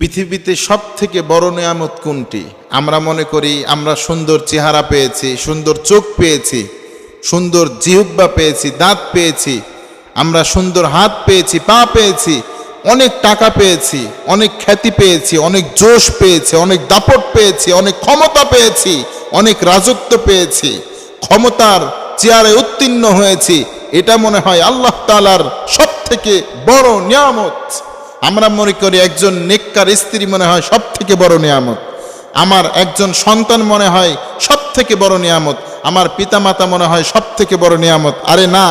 পৃথিবীতে সব থেকে বড় নিয়ামত কোনটি? আমরা মনে করি, আমরা সুন্দর চেহারা পেয়েছি, সুন্দর চোখ পেয়েছি, সুন্দর জিহুব্বা পেয়েছি, দাঁত পেয়েছি, আমরা সুন্দর হাত পেয়েছি, পা পেয়েছি, অনেক টাকা পেয়েছি, অনেক খ্যাতি পেয়েছি, অনেক জোশ পেয়েছি, অনেক দাপট পেয়েছি, অনেক ক্ষমতা পেয়েছি, অনেক রাজত্ব পেয়েছি, ক্ষমতার চেয়ারে উত্তীর্ণ হয়েছি, এটা মনে হয় আল্লাহ তালার সব থেকে বড় নিয়ামত। আমরা মনে করি একজন নেককার স্ত্রী মনে হয় সব থেকে বড় নিয়ামত। আমার একজন সন্তান মনে হয় সব থেকে বড় নিয়ামত। আমার পিতামাতা মনে হয় সব থেকে বড় নিয়ামত। আরে না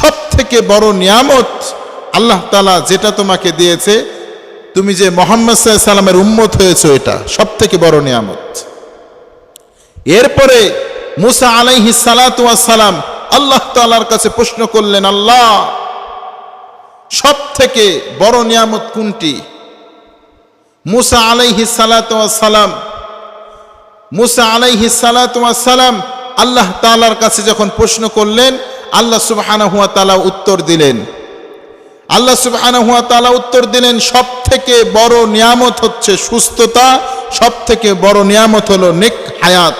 সব থেকে বড় নিয়ামত আল্লাহ তালা যেটা তোমাকে দিয়েছে, তুমি যে মোহাম্মদ সাল্লামের উম্মত হয়েছে এটা সব থেকে বড় নিয়ামত। এরপরে মুসা আলাইহি সালাম আল্লাহ তালার কাছে প্রশ্ন করলেন, আল্লাহ সব থেকে বড় নিয়ামত কোনটি? মুসা আলাইহি সালাম মুসা আলাইহি সালাম আল্লাহ তালার কাছে যখন প্রশ্ন করলেন, আল্লাহ সুবহানাহু ওয়া তাআলা উত্তর দিলেন। আল্লাহ সুবহানাহু ওয়া তাআলা উত্তর দিলেন সব থেকে বড় নিয়ামত হচ্ছে সুস্থতা সব থেকে বড় নিয়ামত হলো নেক হায়াত।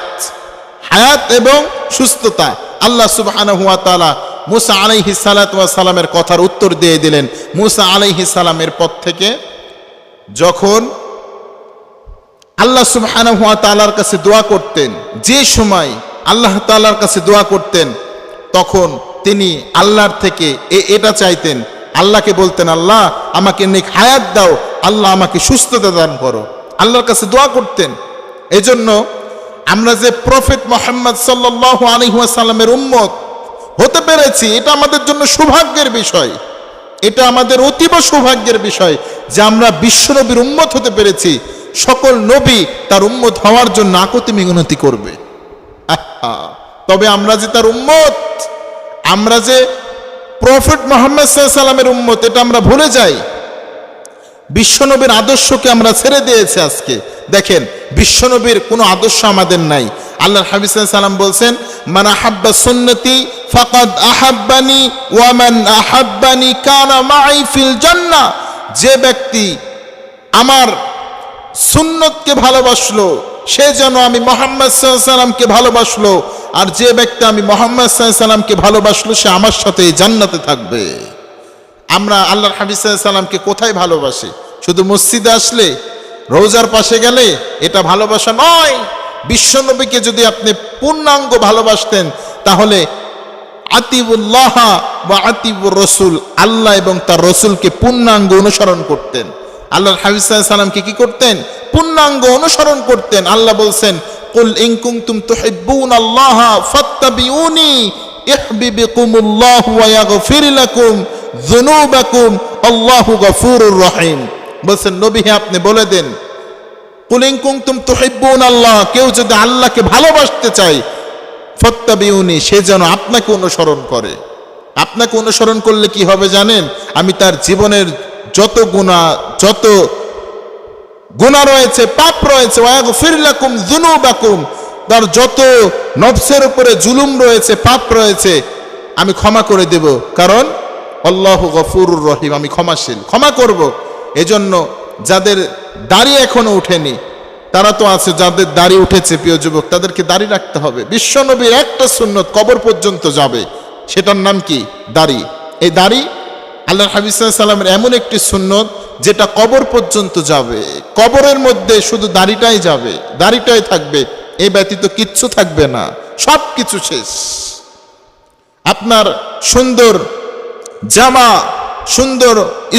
হায়াত এবং সুস্থতা। আল্লাহ সুবহানাহু ওয়া তাআলা মুসা আলাইহি সালাতু ওয়া সালামের কথার উত্তর দিয়ে দিলেন। মুসা আলাইহি সালামের পথ থেকে যখন আল্লাহ সুবহানাহু ওয়া তাআলার কাছে দোয়া করতেন, যে সময় আল্লাহ তাআলার কাছে দোয়া করতেন, তখন তিনি আল্লাহর থেকে এটা চাইতেন, আল্লাহকে বলতেন, আল্লাহ, আমাকে নেক হায়াত দাও, আল্লাহ আমাকে সুস্থতা দান করো। আল্লাহর কাছে দোয়া করতেন। এজন্য আমরা যে প্রফেট মোহাম্মদ সাল্লাহ আলহিহাসাল্লামের উম্মত হতে পেরেছি, এটা আমাদের জন্য সৌভাগ্যের বিষয়। এটা আমাদের অতীব সৌভাগ্যের বিষয় যে আমরা বিশ্বনবীর উম্মত হতে পেরেছি। সকল নবী তার উম্মত হওয়ার জন্য আকতি মিনতি করবে। তবে আমরা যে তার উম্মত, আমরা যে প্রফেট মোহাম্মদ সাল্লামের উম্মত, এটা আমরা ভুলে যাই। বিশ্বনবীর আদর্শকে আমরা ছেড়ে দিয়েছি আজকে। দেখেন, বিশ্বনবীর কোনো আদর্শ আমাদের নাই। আল্লাহ হাবিজ সাল্লাম বলছেন, মান হাব্বা সুন্নতি ফাকাদ আহাব্বানি ওয়ামান আহাব্বানি কানা মাই ফিল জান্নাহ। যে ব্যক্তি আমার সুন্নতকে ভালোবাসলো, সে যেন আমি মোহাম্মদ সাল্লামকে ভালোবাসলো, আর যে ব্যক্তি আমি মোহাম্মদ সাল্লামকে ভালোবাসলো, সে আমার সাথে জান্নাতে থাকবে। আমরা আল্লাহর হাবিজ সাল্লামকে কোথায় ভালোবাসি? শুধু মসজিদে আসলে, রোজার পাশে গেলে এটা ভালোবাসা নয়। বিশ্বনবীকে যদি আপনি পূর্ণাঙ্গ ভালোবাসতেন, তাহলে বা রসুল। আল্লাহ এবং তার রসুলকে পূর্ণাঙ্গ অনুসরণ করতেন। আল্লাহর হাবিজ সাল্লামকে কি করতেন? পূর্ণাঙ্গ অনুসরণ করতেন। আল্লাহ বলছেন, কুল ইন কুনতুম তুহিব্বুন আল্লাহ আল্লাহু বলছেন, নবী আপনি বলে দেন, কুল ইন কুনতুম তুহিব্বুন আল্লাহ, কেউ যদি আল্লাহকে ভালোবাসতে চায় ফত্তাবিউনি, সে যেন আপনাকে অনুসরণ করে। আপনাকে অনুসরণ করলে কি হবে জানেন? আমি তার জীবনের যত গুণা যত গুণা রয়েছে, পাপ রয়েছে জুনুবাকুম তার যত নফসের উপরে জুলুম রয়েছে, পাপ রয়েছে, আমি ক্ষমা করে দেব। কারণ আল্লাহ গফুরুর রহিম, আমি ক্ষমাশীল। ক্ষমা করব। এজন্য যাদের দাড়ি এখনও উঠেনি তারা তো আছে যাদের দাড়ি উঠেছে, প্রিয় যুবক, তাদেরকে দাড়ি রাখতে হবে। বিশ্বনবীর একটা সুন্নত কবর পর্যন্ত যাবে। সেটার নাম কি? দাড়ি। এই দাড়ি আল্লাহ হাবিজ সাল্লামের এমন একটি সুন্নত যেটা কবর পর্যন্ত যাবে। কবরের মধ্যে শুধু দাড়িটাই যাবে, দাড়িটাই থাকবে এই ব্যতীত কিচ্ছু থাকবে না। সব কিছু শেষ। আপনার সুন্দর জামা, সুন্দর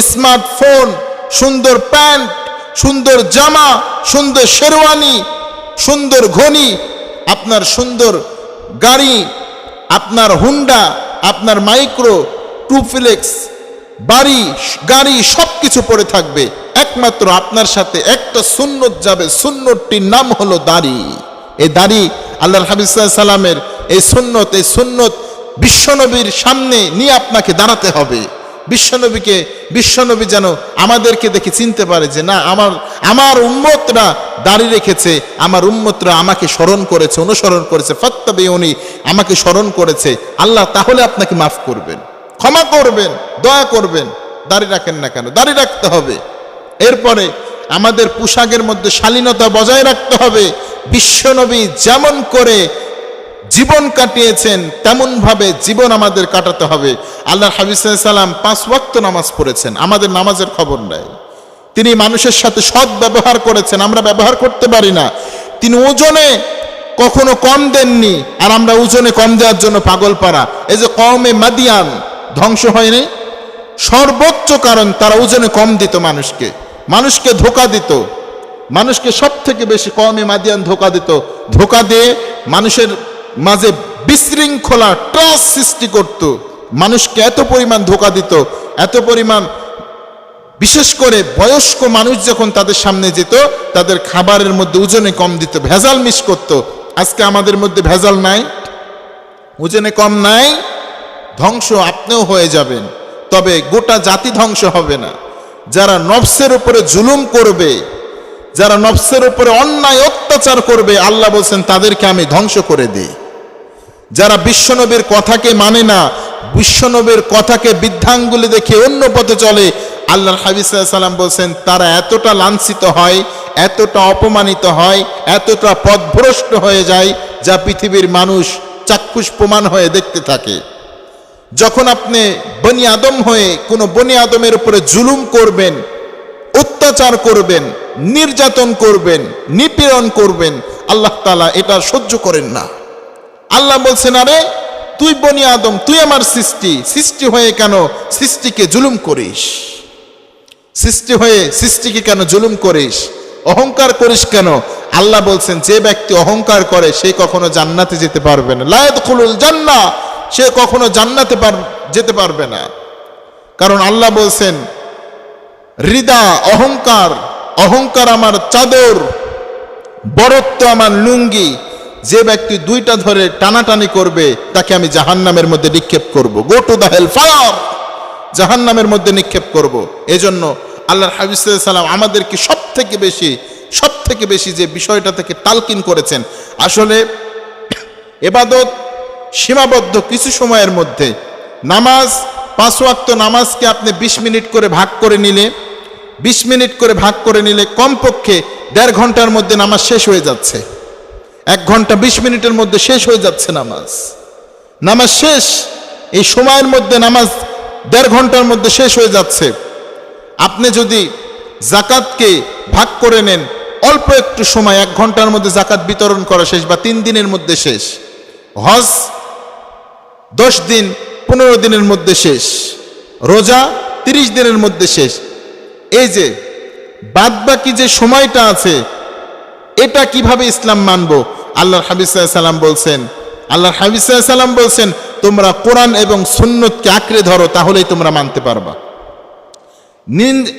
স্মার্টফোন, সুন্দর প্যান্ট সুন্দর জামা, সুন্দর শেরওয়ানি, সুন্দর ঘনি আপনার সুন্দর গাড়ি, আপনার হুন্ডা, আপনার মাইক্রো টুফিলেক্স বাড়ি, গাড়ি সব কিছু পড়ে থাকবে। একমাত্র আপনার সাথে একটা সুন্নত যাবে। সুন্নতটির নাম হলো দাড়ি। এই দাড়ি আল্লাহ হাবিজ সাল্লামের এই সুন্নত এই সুন্নত বিশ্বনবীর সামনে নিয়ে আপনাকে দাঁড়াতে হবে। বিশ্বনবীকে, বিশ্বনবী যেন আমাদেরকে দেখে চিনতে পারে যে না, আমার আমার উম্মতরা দাড়ি রেখেছে, আমার উম্মতরা আমাকে স্মরণ করেছে, অনুসরণ করেছে ফত্তাবে উনি আমাকে স্মরণ করেছে। আল্লাহ তাহলে আপনাকে মাফ করবেন, ক্ষমা করবেন, দয়া করবেন। দাড়ি রাখেন না কেন? দাড়ি রাখতে হবে। এরপরে আমাদের পোশাকের মধ্যে শালীনতা বজায় রাখতে হবে। বিশ্বনবী যেমন করে জীবন কাটিয়েছেন, তেমনভাবে জীবন আমাদের কাটাতে হবে। আল্লাহ হাবিজ সাল্লাম পাঁচ ওয়াক্ত নামাজ পড়েছেন, আমাদের নামাজের খবর নেয় তিনি মানুষের সাথে সৎ ব্যবহার করেছেন, আমরা ব্যবহার করতে পারি না। তিনি ওজনে কখনো কম দেননি, আর আমরা ওজনে কম দেওয়ার জন্য পাগল পারা। এই যে কমে মাদিয়ান, ধ্বংস হয়নি? সর্বোচ্চ কারণ, তারা ওজনে কম দিত মানুষকে। মানুষকে ধোকা দিত। মানুষকে সব থেকে বেশি কমে মাদিয়ান ধোকা দিত। ধোকা দিয়ে মানুষের মাঝে বিশৃঙ্খলা ট্রাস সৃষ্টি করত। মানুষকে এত পরিমাণ ধোকা দিত, এত পরিমাণ বিশেষ করে বয়স্ক মানুষ যখন তাদের সামনে যেত, তাদের খাবারের মধ্যে ওজনে কম দিত, ভেজাল মিস করত। আজকে আমাদের মধ্যে ভেজাল নাই, ওজনে কম নাই, ধ্বংস আপনিও হয়ে যাবেন। তবে গোটা জাতি ধ্বংস হবে না। যারা নফসের উপরে জুলুম করবে, যারা নফসের উপরে অন্যায় অত্যাচার করবে, আল্লাহ বলছেন, তাদেরকে আমি ধ্বংস করে দিই। যারা বিশ্বনবীর কথাকে মানে না, বিশ্বনবীর কথাকে বৃদ্ধাঙ্গুলি দেখে অন্য পথে চলে আল্লাহ হাবিজ সাল্লাম বলছেন, তারা এতটা লাঞ্ছিত হয়, এতটা অপমানিত হয়, এতটা পথভ্রষ্ট হয়ে যায়, যা পৃথিবীর মানুষ চাক্ষুষ প্রমাণ হয়ে দেখতে থাকে। যখন আপনি বনি আদম হয়ে কোনো বনি আদমের উপরে জুলুম করবেন, অত্যাচার করবেন, নির্যাতন করবেন, নিপীড়ন করবেন, আল্লাহ তালা এটা সহ্য করেন না। আল্লাহ বলছেন, আরে, তুই বনি আদম, তুই আমার সৃষ্টি। সৃষ্টি হয়ে কেন সৃষ্টিকে জুলুম করিস? সৃষ্টি হয়ে সৃষ্টিকে কেন জুলুম করিস? অহংকার করিস কেন? আল্লাহ বলছেন, যে ব্যক্তি অহংকার করে, সে কখনো জান্নাতে যেতে পারবে না। লায়ত খুলুল জান্না, সে কখনো জান্নাতে পার, যেতে পারবে না। কারণ আল্লাহ বলছেন, হৃদা অহংকার অহংকার আমার চাদর, বরত্ব আমার লুঙ্গি যে ব্যক্তি দুইটা ধরে টানাটানি করবে, তাকে আমি জাহান্নামের মধ্যে নিক্ষেপ করব। Go to the hell fire জাহান্নামের মধ্যে নিক্ষেপ করব। এজন্য আল্লাহর হাবিজ সাল্লাম আমাদেরকে সব থেকে বেশি সব থেকে বেশি যে বিষয়টা থেকে তালকিন করেছেন, আসলে এবাদত সীমাবদ্ধ কিছু সময়ের মধ্যে। নামাজ, পাঁচ ওয়াক্ত নামাজকে আপনি বিশ মিনিট করে ভাগ করে নিলে, বিশ মিনিট করে ভাগ করে নিলে কমপক্ষে দেড় ঘণ্টার মধ্যে নামাজ শেষ হয়ে যাচ্ছে। এক ঘণ্টা বিশ মিনিটের মধ্যে শেষ হয়ে যাচ্ছে নামাজ। নামাজ শেষ, এই সময়ের মধ্যে নামাজ দেড় ঘণ্টার মধ্যে শেষ হয়ে যাচ্ছে। আপনি যদি জাকাতকে ভাগ করে নেন, অল্প একটু সময়, এক ঘণ্টার মধ্যে জাকাত বিতরণ করা শেষ বা তিন দিনের মধ্যে শেষ। হজ দশ দিন, পনেরো দিনের মধ্যে শেষ। রোজা তিরিশ দিনের মধ্যে শেষ। এই যে বাদ বাকি যে সময়টা আছে এটা কীভাবে ইসলাম মানব? আল্লাহর হাবিজ সাল্লাম বলছেন, আল্লাহর হাবিজ সাল্লাম বলছেন, তোমরা কোরআন এবং সুন্নতকে আঁকড়ে ধরো, তাহলেই তোমরা মানতে পারবা।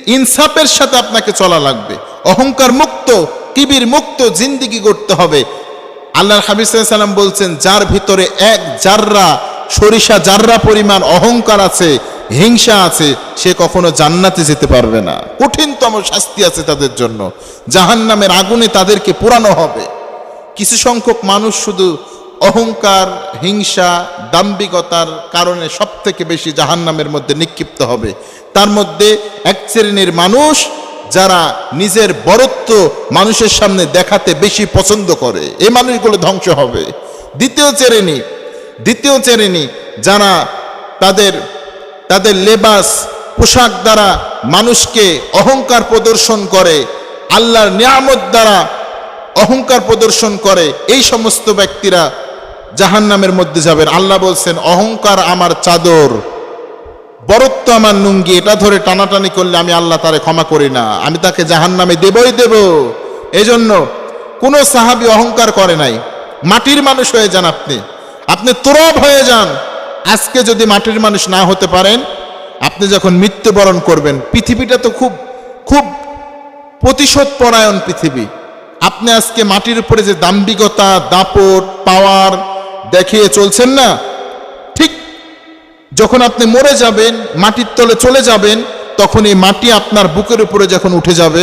ইনসাফের সাথে আপনাকে চলা লাগবে। অহংকার মুক্ত, কিবির মুক্ত জিন্দিগি করতে হবে। আল্লাহর হাবিজ সাল্লাম বলছেন, যার ভিতরে এক জাররা, সরিষা জাররা পরিমাণ অহংকার আছে হিংসা আছে, সে কখনো জান্নাতে যেতে পারবে না। কঠিনতম শাস্তি আছে তাদের জন্য। জাহান্নামের আগুনে তাদেরকে পোড়ানো হবে। কিছু সংখ্যক মানুষ শুধু অহংকার, হিংসা, দাম্ভিকতার কারণে সব থেকে বেশি জাহান্নামের মধ্যে নিক্ষিপ্ত হবে। তার মধ্যে এক শ্রেণির মানুষ যারা নিজের বরত্ব মানুষের সামনে দেখাতে বেশি পছন্দ করে এই মানুষগুলো ধ্বংস হবে। দ্বিতীয় শ্রেণি দ্বিতীয় শ্রেণি যারা তাদের তাদের লেবাস, পোশাক দ্বারা মানুষকে অহংকার প্রদর্শন করে, আল্লাহর নিয়ামত দ্বারা অহংকার প্রদর্শন করে, এই সমস্ত ব্যক্তিরা জাহান্নামের মধ্যে যাবেন। আল্লাহ বলছেন, অহংকার আমার চাদর, বরত্ব আমার লুঙ্গি, এটা ধরে টানাটানি করলে আমি আল্লাহ তারে ক্ষমা করি না। আমি তাকে জাহান্নামে দেবই দেব। এজন্য কোনো সাহাবি অহংকার করে নাই। মাটির মানুষ হয়ে যান আপনি। আপনি তুরব হয়ে যান। আজকে যদি মাটির মানুষ না হতে পারেন, আপনি যখন মৃত্যুবরণ করবেন, পৃথিবীটা তো খুব খুব প্রতিশোধ পরায়ণ পৃথিবী। আপনি আজকে মাটির উপরে যে দাম্ভিকতা, দাপট, পাওয়ার দেখিয়ে চলছেন না, ঠিক যখন আপনি মরে যাবেন, মাটির তলে চলে যাবেন, তখন এই মাটি আপনার বুকের উপরে যখন উঠে যাবে,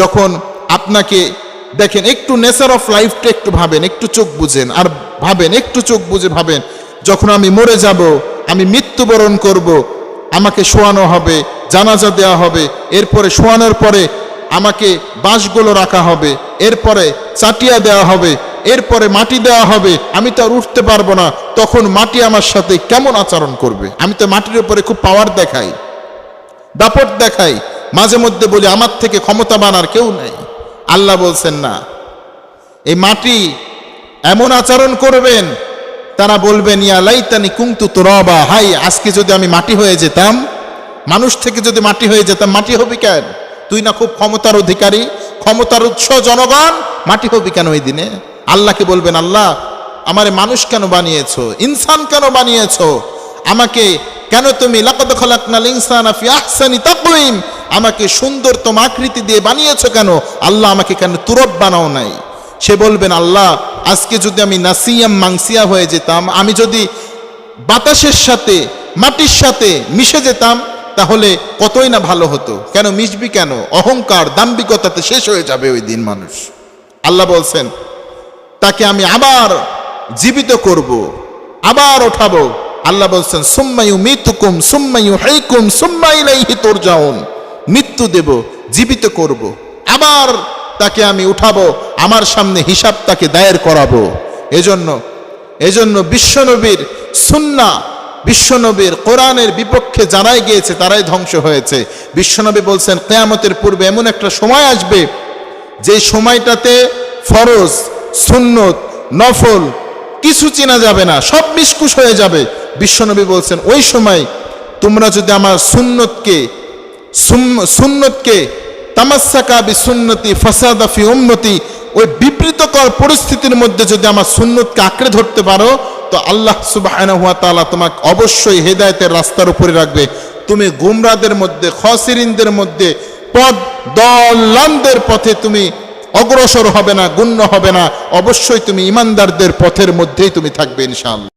যখন আপনাকে দেখেন, একটু নেচার অফ লাইফটা একটু ভাবেন, একটু চোখ বুঝেন, আর ভাবেন, একটু চোখ বুঝে ভাবেন যখন আমি মরে যাব, আমি মৃত্যুবরণ করব, আমাকে শোয়ানো হবে, জানাজা দেওয়া হবে, এরপরে শোয়ানোর পরে আমাকে বাঁশগুলো রাখা হবে, এরপরে চাটিয়া দেওয়া হবে, এরপরে মাটি দেওয়া হবে, আমি তো আর উঠতে পারব না, তখন মাটি আমার সাথে কেমন আচরণ করবে? আমি তো মাটির উপরে খুব পাওয়ার দেখাই, দাপট দেখাই, মাঝে মধ্যে বলি, আমার থেকে ক্ষমতাবান আর কেউ নেই। আল্লাহ বলছেন, না। এই মাটি এমন আচরণ করবেন তারা বলবেন ইয়া লাইতানি কুংতু তোরবা। হাই, আজকে যদি আমি মাটি হয়ে যেতাম, মানুষ থেকে যদি মাটি হয়ে যেতাম, মাটি হবি কেন? তুই না খুব ক্ষমতার অধিকারী, ক্ষমতার উৎস জনগণ, মাটি হবি কেন ওই দিনে? আল্লাহকে বলবেন, আল্লাহ, আমারে মানুষ কেন বানিয়েছো? ইনসান কেন বানিয়েছো? আমাকে কেন তুমি লাকদ খলাকনাল ইনসানা আমাকে সুন্দরতম আকৃতি দিয়ে বানিয়েছো কেন? আল্লাহ আমাকে কেন তুরব বানাও নাই? সে বলবেন, আল্লাহ আজকে যদি আমি নাসিয়াম মাংসিয়া হয়ে যেতাম, আমি যদি বাতাসের সাথে, মাটির সাথে মিশে যেতাম, তাহলে কতই না ভালো হতো। কেন মিশবি কেন? অহংকার, দাম্ভিকতাতে শেষ হয়ে যাবে ওই দিন মানুষ। আল্লাহ বলছেন, তাকে আমি আবার জীবিত করব, আবার ওঠাবো। আল্লাহ বলছেন, সুম্মায়ু মৃত্যুকুম সুম্মায়ু হাইকুম সুম্মাইলাইহি তুরজাউন। মৃত্যু দেব, জীবিত করব, আবার তাকে আমি উঠাবো, আমার সামনে হিসাব তাকে দায়ের করাবো। এজন্য এজন্য বিশ্বনবীর সুন্না, বিশ্বনবীর কোরআনের বিপক্ষে যারাই গিয়েছে, তারাই ধ্বংস হয়েছে। বিশ্বনবী বলছেন, কেয়ামতের পূর্বে এমন একটা সময় আসবে, যে সময়টাতে ফরজ, সুন্নত, নফল কিছু চেনা যাবে না, সব মিসকুশ হয়ে যাবে। বিশ্বনবী বলছেন, ওই সময় তোমরা যদি আমার সুন্নতকে সুন্নতকে তামাসাকা বি সুন্নতি ফাসাদা ফি উম্মতি, ওই বিবৃতকর পরিস্থিতির মধ্যে যদি আমার সুন্নতকে আঁকড়ে ধরতে পারো, তো আল্লাহ তাআলা তোমাকে অবশ্যই হেদায়েতের রাস্তার উপরে রাখবে। তুমি গুমরাদের মধ্যে, খসিরিনদের মধ্যে পদ দলানদের পথে তুমি অগ্রসর হবে না, গুণ্য হবে না। অবশ্যই তুমি ইমানদারদের পথের মধ্যেই তুমি থাকবে, ইনশাআল্লাহ।